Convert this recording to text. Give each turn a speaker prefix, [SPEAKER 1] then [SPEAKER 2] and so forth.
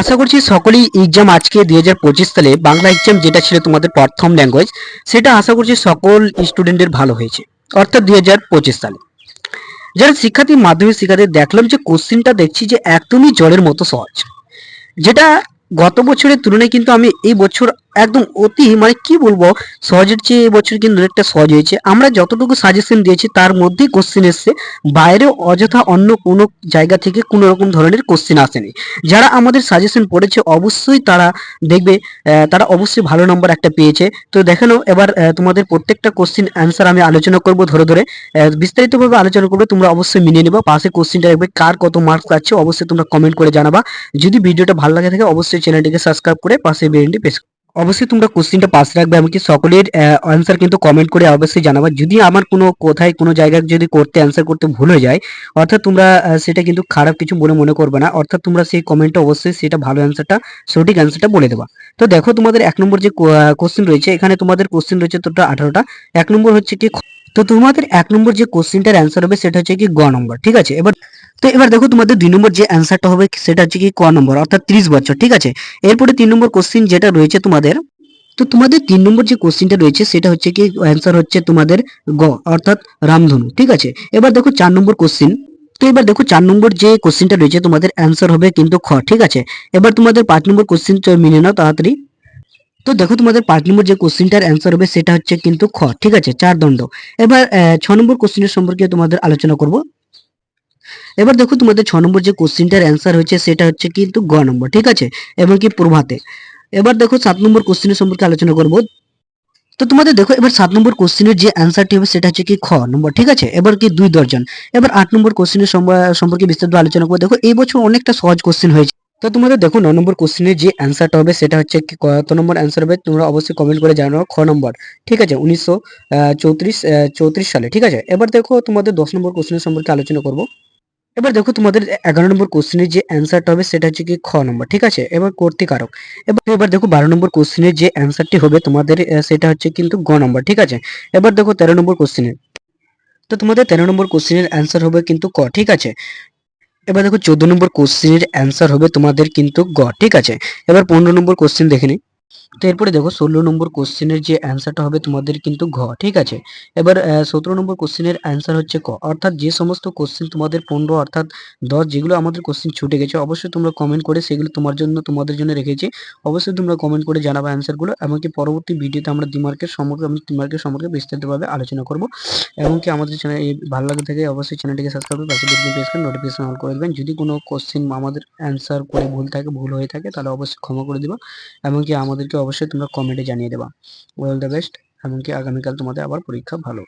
[SPEAKER 1] আশা করছি সকলেই এক্সাম আজকে দুই হাজার পঁচিশ সালে বাংলা এক্সাম যেটা ছিল তোমাদের প্রথম ল্যাঙ্গুয়েজ সেটা আশা করছি সকল স্টুডেন্টের ভালো হয়েছে, অর্থাৎ দুই হাজার পঁচিশ সালে। যারা শিক্ষার্থী, মাধ্যমিক শিক্ষার্থী দেখলাম যে কোশ্চিনটা দেখছি যে একদমই জলের মতো সহজ। যেটা গত বছরের তুলনায় কিন্তু আমি এই বছর একদম অতি মানে কি বলব, সহজের চেয়ে এই বছর কিন্তু অনেকটা সহজ হয়েছে। আমরা যতটুকু সাজেশন দিয়েছি, তার মধ্যেই কোশ্চিন এসছে বাইরে অযথা অন্য কোনো জায়গা থেকে কোনো রকম ধরনের কোশ্চিন আসেনি। যারা আমাদের সাজেশন পড়েছে, অবশ্যই তারা দেখবে তারা অবশ্যই ভালো নম্বর একটা পেয়েছে। তো দেখানো এবার তোমাদের প্রত্যেকটা কোশ্চিন অ্যান্সার আমি আলোচনা করব ধরে ধরে। বিস্তারিতভাবে আলোচনা করব, তোমরা অবশ্যই মিলিয়ে নেবা। পাশে কোশ্চিনটা দেখবে, কার কত মার্কস পাচ্ছে অবশ্যই তোমরা কমেন্ট করে জানাবা। যদি ভিডিওটা ভালো লাগে থাকে, অবশ্যই চ্যানেলটিকে সাবস্ক্রাইব করে পাশে বেলটি প্রেস অবশ্যই তোমরা কোশ্চিনটা পাশে রাখবে। এমনকি সকলের অ্যান্সার কিন্তু কমেন্ট করে অবশ্যই জানাবা। যদি আমার কোনো কোথায়, কোনো জায়গায় যদি করতে অ্যান্সার করতে ভুল হয়ে যায়, অর্থাৎ তোমরা সেটা কিন্তু খারাপ কিছু বলে মনে করবে না। অর্থাৎ তোমরা সেই কমেন্টে অবশ্যই সেটা ভালো অ্যান্সারটা সঠিক অ্যান্সারটা বলে দেবা। তো দেখো তোমাদের এক নম্বর যে কোশ্চিন রয়েছে, এখানে তোমাদের কোশ্চিন রয়েছে টোটাল আঠারোটা। এক নম্বর হচ্ছে কি, তো তোমাদের এক নম্বর যে কোশ্চিনটার অ্যান্সার হবে, সেটা হচ্ছে কি, গ নম্বর। ঠিক আছে? এবার তো এবার দেখো তোমাদের দুই নম্বর যে অ্যান্সারটা হবে সেটা হচ্ছে কি ক নম্বর, অর্থাৎ ত্রিশ বছর, ঠিক আছে? এরপরে তিন নম্বর কোশ্চিন যেটা রয়েছে তোমাদের, তো তোমাদের তিন নম্বর যে কোশ্চিনটা রয়েছে সেটা হচ্ছে কি অ্যান্সার হচ্ছে তোমাদের গ, অর্থাৎ রামধনু, ঠিক আছে? এবার দেখো চার নম্বর কোশ্চিন তো এবার দেখো চার নম্বর যে কোশ্চিনটা রয়েছে তোমাদের অ্যান্সার হবে কিন্তু খ, ঠিক আছে? এবার তোমাদের পাঁচ নম্বর কোশ্চিন মিলে নাও তাড়াতাড়ি। তো দেখো তোমাদের পাঁচ নম্বর যে কোশ্চিনটার অ্যান্সার হবে সেটা হচ্ছে কিন্তু খ, ঠিক আছে? চার দণ্ড। এবার ছ নম্বর কোশ্চিনের সম্পর্কে তোমাদের আলোচনা করব। এবার দেখো তোমাদের ছ নম্বর যে কোশ্চিনটার অ্যান্সার হচ্ছে সেটা হচ্ছে কিন্তু গ নম্বর, ঠিক আছে? এবং কি প্রভাতে? এবার দেখো সাত নম্বর কোশ্চিনের সম্পর্কে আলোচনা করব। তো তোমাদের দেখো, এবার সাত নম্বর কোশ্চিনের যে অ্যান্সারটি হবে, সেটা হচ্ছে কি খ নম্বর, ঠিক আছে? এবার কি দুই দর্জন এবার আট নম্বর কোশ্চিনের সম্পর্কে বিস্তারিত আলোচনা করব। দেখো, এই বছর অনেকটা সহজ কোশ্চিন হয়েছে। তো তোমাদের দেখো, ন নম্বর কোশ্চিনের যে অ্যান্সারটা হবে, সেটা হচ্ছে কি কত নম্বর অ্যান্সার হবে, তোমরা অবশ্যই কমেন্ট করে জানাও খ নম্বর, ঠিক আছে? উনিশশো চৌত্রিশ চৌত্রিশ সালে, ঠিক আছে? এবার দেখো তোমাদের দশ নম্বর কোশ্চিনের সম্পর্কে আলোচনা করব। এবার দেখো তোমাদের এগারো নম্বর কোশ্চিনের যে অ্যান্সারটা হবে সেটা হচ্ছে কি খ নম্বর, ঠিক আছে? এবার কর্তৃকারক। এবার এবার দেখো বারো নম্বর কোশ্চিনের যে অ্যান্সারটি হবে তোমাদের সেটা হচ্ছে কিন্তু গ নম্বর, ঠিক আছে? এবার দেখো তেরো নম্বর কোশ্চিনের তো তোমাদের তেরো নম্বর কোশ্চিনের অ্যান্সার হবে কিন্তু ক, ঠিক আছে? এবার দেখো চোদ্দ নম্বর কোশ্চিনের অ্যান্সার হবে তোমাদের কিন্তু গ, ঠিক আছে? এবার পনেরো নম্বর কোশ্চিন দেখে নিই। তো এরপরে দেখো ষোলো নম্বর কোশ্চেনের যে অ্যান্সারটা হবে তোমাদের কিন্তু ঘ, ঠিক আছে? এবার সতেরো নম্বর কোশ্চেনের অ্যান্সার হচ্ছে ক। অর্থাৎ যে সমস্ত কোশ্চেন তোমাদের পনেরো অর্থাৎ দশ যেগুলো আমাদের কোশ্চেন ছুটে গেছে, অবশ্যই তোমরা কমেন্ট করে সেগুলো তোমার জন্য, তোমাদের জন্য রেখেছি। অবশ্যই তোমরা কমেন্ট করে জানাবে অ্যান্সারগুলো, এমনকি পরবর্তী ভিডিওতে আমরা ডিমার্কের সম্পর্কে আমি ডিমার্কের সম্পর্কে বিস্তারিতভাবে আলোচনা করব। এমনকি আমাদের চ্যানেল ভালো লাগে থাকে অবশ্যই চ্যানেলটিকে সাবস্ক্রাইব করে পাশে বেল নোটিফিকেশন অন করে দেবেন। যদি কোনো কোশ্চেন আমাদের অ্যান্সার করে ভুল থাকে, ভুল হয়ে থাকে, তাহলে অবশ্যই ক্ষমা করে দিবা। এমনকি আমাদেরকে অবশ্যই তোমরা কমেন্টে জানিয়ে দেবা। ওয়েল দ্য বেস্ট এমনকি আগামীকাল তোমাদের আবার পরীক্ষা ভালো।